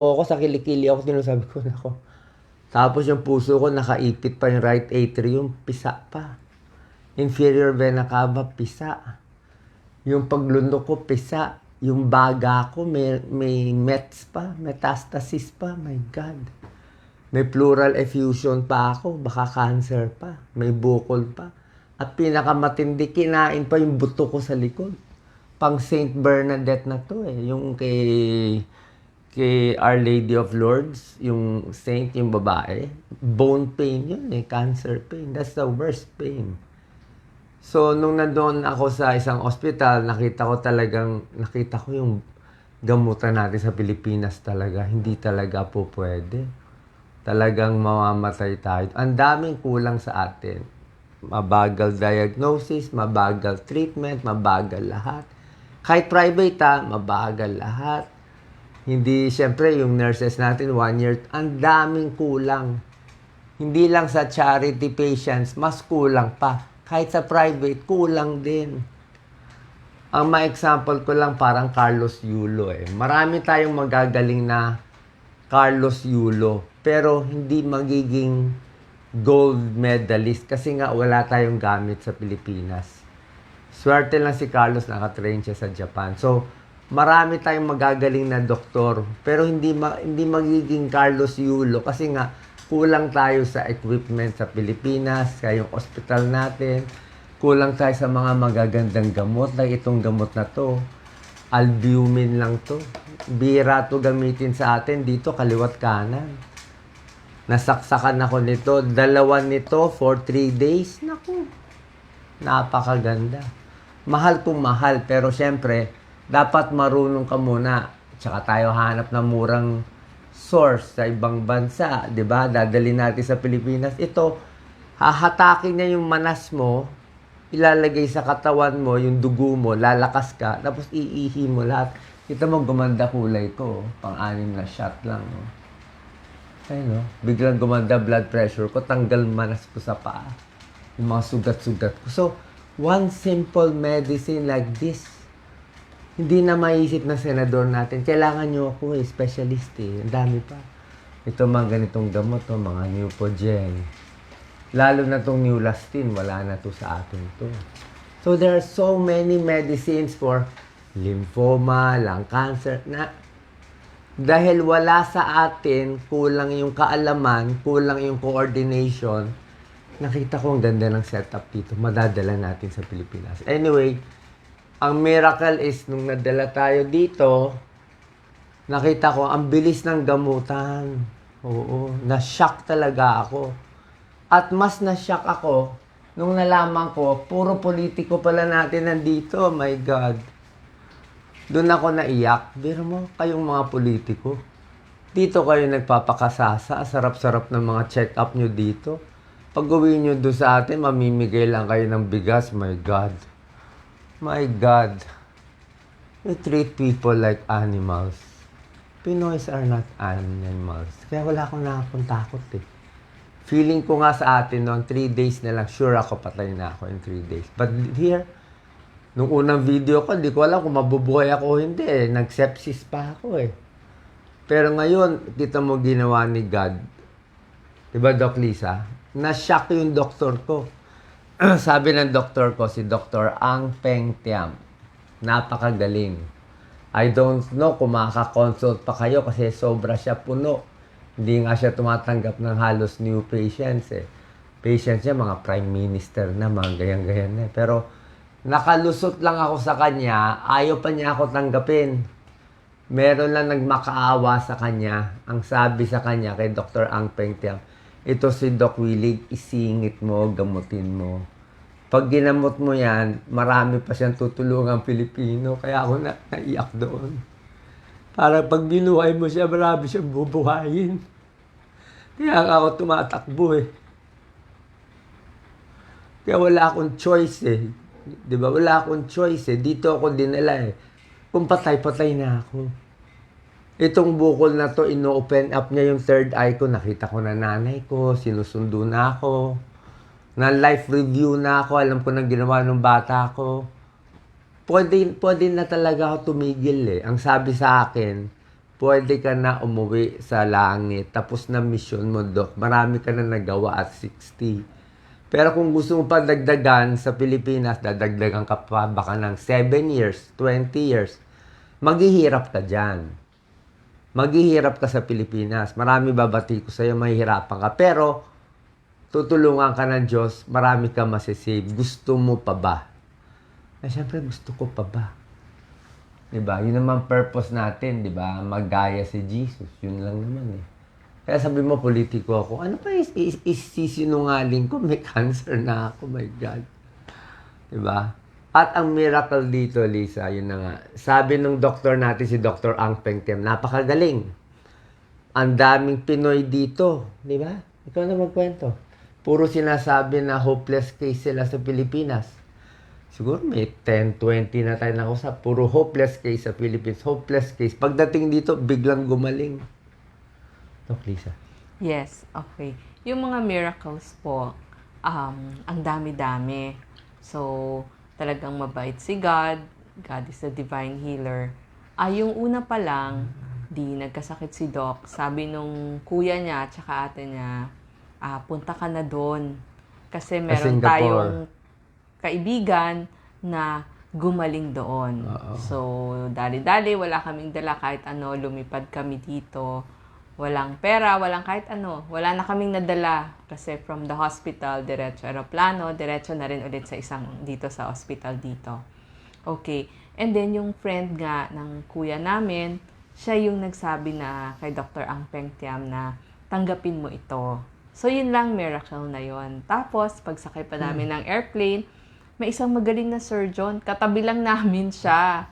ako sa kilikili ako, sinasabi ko, nako. Tapos yung puso ko, nakaipit pa yung right atrium, pisa pa. Inferior vena cava, pisa. Yung paglundok ko, pisa. Yung baga ko, may, may mets pa, metastasis pa, my God. May pleural effusion pa ako, baka cancer pa, may bukol pa. At pinakamatindi, kinain pa yung buto ko sa likod. Pang Saint Bernadette na to eh. Yung kay kay Our Lady of Lourdes, yung saint, yung babae, bone pain yun eh, cancer pain. That's the worst pain. So, nung nandoon ako sa isang hospital, nakita ko talagang, nakita ko yung gamutan natin sa Pilipinas talaga. Hindi talaga po pwede. Talagang mamamatay tayo. Ang daming kulang sa atin. Mabagal diagnosis, mabagal treatment, mabagal lahat. Kahit private ha, mabagal lahat. Hindi, syempre, yung nurses natin, one year, ang daming kulang. Hindi lang sa charity patients, mas kulang pa. Kahit sa private, kulang din. Ang ma-example ko lang parang Carlos Yulo eh. Marami tayong magagaling na Carlos Yulo, pero hindi magiging gold medalist kasi nga wala tayong gamit sa Pilipinas. Swerte lang si Carlos nakatrain siya sa Japan. So, marami tayong magagaling na doktor, pero hindi ma- hindi magiging Carlos Yulo kasi nga kulang tayo sa equipment sa Pilipinas, kaya yung hospital natin, kulang tayo sa mga magagandang gamot, like itong gamot na to. Albumin lang to. Bira to gamitin sa atin dito, kaliwat kanan. Nasaksakan ako nito, dalawa nito for 3 days. Naku, napakaganda. Mahal kung mahal, pero syempre, dapat marunong ka muna. Tsaka tayo hanap ng murang source sa ibang bansa, 'di ba? Dadali natin sa Pilipinas. Ito, hahatakin niya yung manas mo, ilalagay sa katawan mo, yung dugo mo, lalakas ka, tapos iihi mo lahat. Kita mo, gumanda kulay ko. Pang-anim na shot lang. No? Ayun, no? Biglang gumanda blood pressure ko, tanggal manas ko sa paa. Yung mga sugat-sugat ko. So, one simple medicine like this, hindi na maisip ng senador natin. Kailangan nyo ako eh, specialist eh. Ang dami pa. Ito mga ganitong gamot, to, mga Neupogen. Lalo na tong Neulastin, wala na to sa atin to. So there are so many medicines for lymphoma, lung cancer, na dahil wala sa atin, kulang yung kaalaman, kulang yung coordination, nakita ko ang ganda ng setup dito. Madadala natin sa Pilipinas. Anyway, ang miracle is nung nadala tayo dito, nakita ko ang bilis ng gamutan. Oo, na-shock talaga ako. At mas na-shock ako nung nalaman ko, puro politiko pala natin nandito. My God. Doon ako naiyak. Biro mo, kayong mga politiko. Dito kayo nagpapakasasa. Sarap-sarap ng mga check-up nyo dito. Pag uwi nyo doon sa atin, mamimigay lang kayo ng bigas. My God. My God. We treat people like animals. Pinoys are not animals. Kaya wala akong nakakong eh. Feeling ko nga sa atin noon, 3 days na lang, sure ako patay na ako in 3 days. But here, nung unang video ko, di ko alam kung mabubuhay ako o hindi eh. Nag-sepsis pa ako eh. Pero ngayon, kita mo ginawa ni God. Diba, Doc Lisa? Na-shock yung doktor ko. Sabi ng doktor ko, si Dr. Ang Peng Tiam. Napakagaling. I don't know kung makaka-consult pa kayo kasi sobra siya puno. Hindi nga siya tumatanggap ng halos new patients eh. Patients niya, mga prime minister na, mga ganyan-ganyan eh. Pero nakalusot lang ako sa kanya, ayaw pa niya ako tanggapin. Meron lang nagmakaawa sa kanya. Ang sabi sa kanya kay Dr. Ang Peng Tiam, ito si Doc Willig, isingit mo, gamutin mo. Pag ginamot mo yan, marami pa siyang tutulungang Pilipino. Kaya ako na, naiyak doon. Para pag binuhay mo siya, marami siyang bubuhayin. Kaya ako tumatakbo eh. Kaya wala akong choice eh. Di ba? Wala akong choice eh. Dito ako dinala eh. Kung patay-patay na ako. Itong bukol na to, ino-open up niya yung third eye ko. Nakita ko na nanay ko, sinusundo na ako. Na life review na ako, alam ko na ginawa ng bata ko. Pwede, pwede na talaga ako tumigil eh. Ang sabi sa akin, pwede ka na umuwi sa langit. Tapos na mission mo, Dok. Marami ka na nagawa at 60. Pero kung gusto mo pa dagdagan sa Pilipinas, dadagdagan ka pa baka ng 7 years, 20 years. Maghihirap ka dyan. Maghihirap ka sa Pilipinas. Marami babati ko sa'yo, mahihirapan ka. Pero, tutulungan ka ng Diyos, marami ka masisave. Gusto mo pa ba? Eh, syempre, gusto ko pa ba? 'Di ba? Yun naman purpose natin, 'di ba? Maggaya si Jesus. Yun lang naman eh. Kaya sabi mo, politiko ako. Ano pa is, is, isisinungaling ko? May cancer na ako. My God. 'Di ba? At ang miracle dito, Lisa, yun na nga. Sabi ng doktor natin, si Dr. Ang Peng Tiem, napakagaling. Ang daming Pinoy dito. Di ba? Ikaw na magkwento. Puro sinasabi na hopeless case sila sa Pilipinas. Siguro may 10, 20 na tayo nakausap. Puro hopeless case sa Philippines. Hopeless case. Pagdating dito, biglang gumaling. Dok Lisa. Yes, okay. Yung mga miracles po, um, ang dami-dami. So, talagang mabait si God. God is the divine healer. Ah, yung una pa lang, di nagkasakit si Doc. Sabi nung kuya niya at ate niya, ah, punta ka na doon. Kasi meron Singapore. tayong kaibigan na gumaling doon. Oo. So, dali-dali, wala kaming dala kahit ano, lumipad kami dito. Walang pera, walang kahit ano. Wala na kaming nadala kasi from the hospital, diretso aeroplano, diretso na rin ulit sa isang dito sa hospital dito. Okay. And then yung friend nga ng kuya namin, siya yung nagsabi na kay Dr. Ang Peng Tiam na tanggapin mo ito. So yun lang miracle na yon. Tapos pagsakay pa namin ng airplane, may isang magaling na surgeon, katabi lang namin siya.